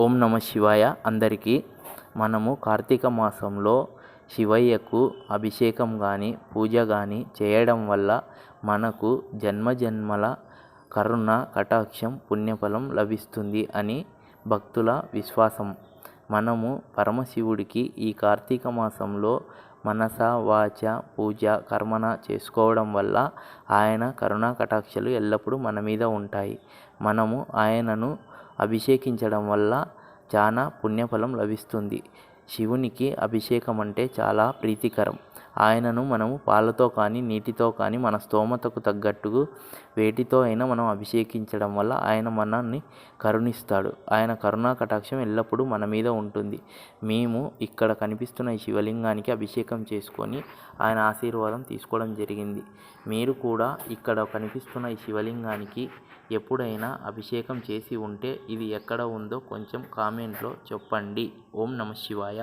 ఓం నమ శివాయ. అందరికీ మనము కార్తీక మాసంలో శివయ్యకు అభిషేకం కానీ పూజ కానీ చేయడం వల్ల మనకు జన్మజన్మల కరుణ కటాక్షం పుణ్యఫలం లభిస్తుంది అని భక్తుల విశ్వాసం. మనము పరమశివుడికి ఈ కార్తీక మాసంలో మనస వాచ పూజ కర్మన చేసుకోవడం వల్ల ఆయన కరుణా కటాక్షలు ఎల్లప్పుడూ మన మీద ఉంటాయి. మనము ఆయనను అభిషేకించడం వల్ల చాలా పుణ్యఫలం లభిస్తుంది. శివునికి అభిషేకం అంటే చాలా ప్రీతికరం. ఆయనను మనము పాలతో కానీ నీటితో కానీ మన స్తోమతకు తగ్గట్టు వేటితో అయినా మనం అభిషేకించడం వల్ల ఆయన మనల్ని కరుణిస్తాడు. ఆయన కరుణా కటాక్షం ఎల్లప్పుడూ మన మీద ఉంటుంది. మేము ఇక్కడ కనిపిస్తున్న ఈ శివలింగానికి అభిషేకం చేసుకొని ఆయన ఆశీర్వాదం తీసుకోవడం జరిగింది. మీరు కూడా ఇక్కడ కనిపిస్తున్న ఈ శివలింగానికి ఎప్పుడైనా అభిషేకం చేసి ఉంటే ఇది ఎక్కడ ఉందో కొంచెం కామెంట్లో చెప్పండి. ఓం నమ శివాయ.